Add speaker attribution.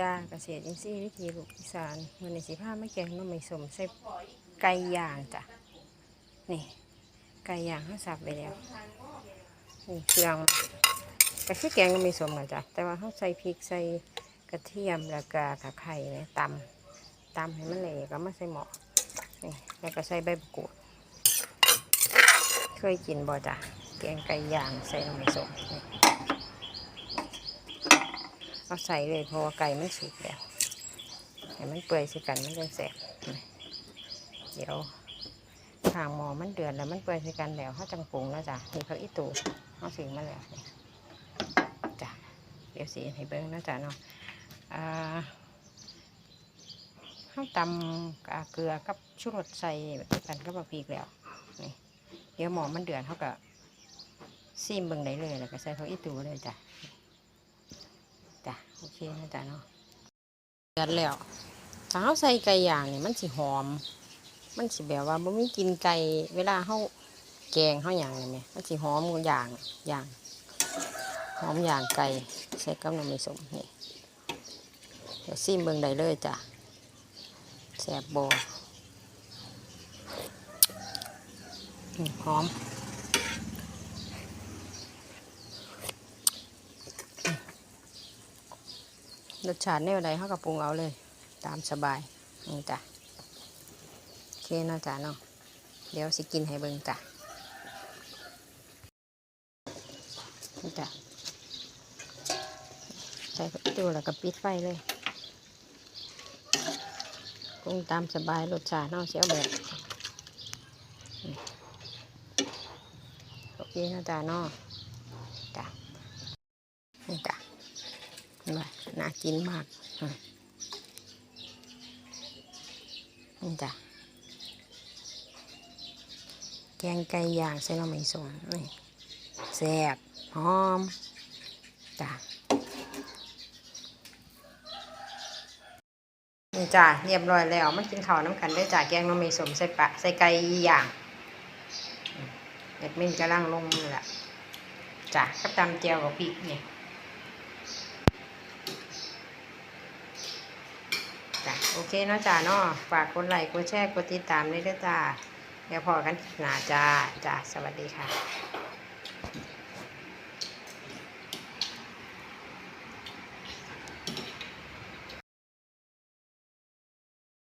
Speaker 1: จ้าเกษตรอินทรีย์วิถีลูกอีสานมันในสิผ้าไม่แกงน้ำไม่สมใส่ไก่ย่างจ้ะนี่ไก่ย่างเขาสับไปแล้วนี่เครื่องก็คือแกงน้ำไม่สมนะจ้ะแต่ว่าเขาใส่พริกใส่กระเทียมแล้วก็ตะไคร้เนี่ยตำตำให้มันละเอียดแล้วมาใส่หม้อนี่แล้วก็ใส่ใบมะกรูดเคยกินบ่จ้ะแกงไก่ย่างใส่น้ำไม่สมนี่ เอาใส่เลยเพราะว่าไก่มันสุกแล้วให้มันเปื่อยสิกันมันจะแสบเดี๋ยวทางหมอมันเดือดแล้วมันเปื่อยสิกันแล้วเขาจังปรุงแล้วจ้ะนี่เขาอีตูเขาสิงมาแล้วจ้ะเดี๋ยวสีให้เบิ้งนะจ๊ะเนาะอ่าเขาตำเกลือกับชูรสใส่กันก็บะพริกแล้วนี่เดี๋ยวหมอมันเดือดเขาก็ซีมเบิ้งได้เลยแล้วก็ใส่เขาอีตูเลยจ้ะ นะจ๊ะเนาะเดือดแล้วถ้าเขาใส่ไก่ย่างเนี่ยมันสิหอม มันสิแบบว่าบ่มีกินไก่เวลาเขาแกงเขาอย่างนี่ไหมมันสิหอมอย่างอย่างหอมอย่างไก่ใส่กับน้ำมันสมนี่เดี๋ยวซิมเบิ่งได้เลยจ้ะแสบบอหอม รสชาติแนวใดเขาก็ปรุงเอาเลย ตามสบายนี่จ้ะโอเคเนาะจ้ะเนาะเดี๋ยวสิกินให้เบิ่งจ้ะนี่จ้ะใส่ตู้แล้วก็ปิดไฟเลยปรุงตามสบายรสชาติเนาะเสียวแบบโอเคเนาะจ้ะเนาะนี่จ้ะ เห็ น่ากินมากอืมนี่จ้ะแกงไก่ย่างใส่หน่อไม้ส้มนี่แซ่บหอมจ้ะนี่จ้ะเรียบร้อยแล้วมันกินข้าวน้ำกันได้จ้ะแกงน่อไม้ส้มใส่ปลาใส่ไก่ย่างเด็ดมินกำลังลงมือละจ้ะกับตำเจียวกับพริกนี่จ้ โอเคเนาะจ้าเนาะฝากกดไลค์กดแชร์กดติดตามด้วยเด้อจ้าเดี๋ยวพอกันหนาจ้าจ้าสวัสดีค่ะ